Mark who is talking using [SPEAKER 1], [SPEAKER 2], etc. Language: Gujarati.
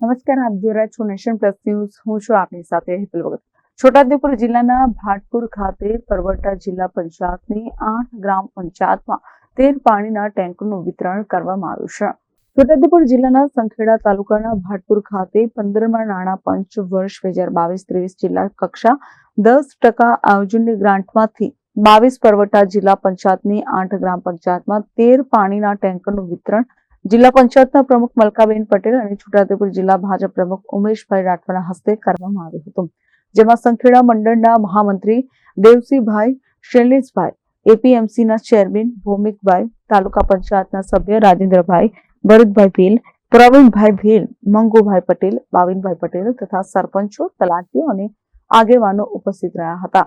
[SPEAKER 1] નમસ્કાર, આપ જોઈ રહ્યા છો નેશન પ્લસ ન્યૂઝ. હું છું આપની સાથે હેતલ ભગત. છોટાઉદેપુર જિલ્લાના ભાટપુર ખાતે પરવટા જિલ્લા પંચાયતની આઠ ગ્રામ પંચાયતમાં તેર પાણીના ટેન્કરનું વિતરણ કરવામાં આવ્યું છે. છોટાઉદેપુર જિલ્લાના સંખેડા તાલુકાના ભાટપુર ખાતે પંદરમાં નાણાં પંચ વર્ષ બે હજાર બાવીસ ત્રેવીસ જિલ્લા કક્ષા દસ ટકા આયોજનની ગ્રાન્ટમાંથી બાવીસ પરવટા જિલ્લા પંચાયતની આઠ ગ્રામ પંચાયતમાં તેર પાણીના ટેન્કરનું વિતરણ જિલ્લા પંચાયતના પ્રમુખ મલકાબેન પટેલ અને છોટાઉદેપુર જિલ્લા ભાજપ પ્રમુખ ઉમેશભાઈ રાઠવાના હસ્તે કરવામાં આવ્યું હતું જેમાં સંખેડા મંડળના મહામંત્રી દેવસીભાઈ શૈલેષભાઈ એપીએમસીના ચેરમેન ભૌમિકભાઈ તાલુકા પંચાયતના સભ્ય રાજેન્દ્રભાઈ ભરતભાઈ ભીલ પ્રવીણભાઈ ભીલ મંગુભાઈ પટેલ બાવિનભાઈ પટેલ તથા સરપંચો તલાટીઓ અને આગેવાનો ઉપસ્થિત રહ્યા હતા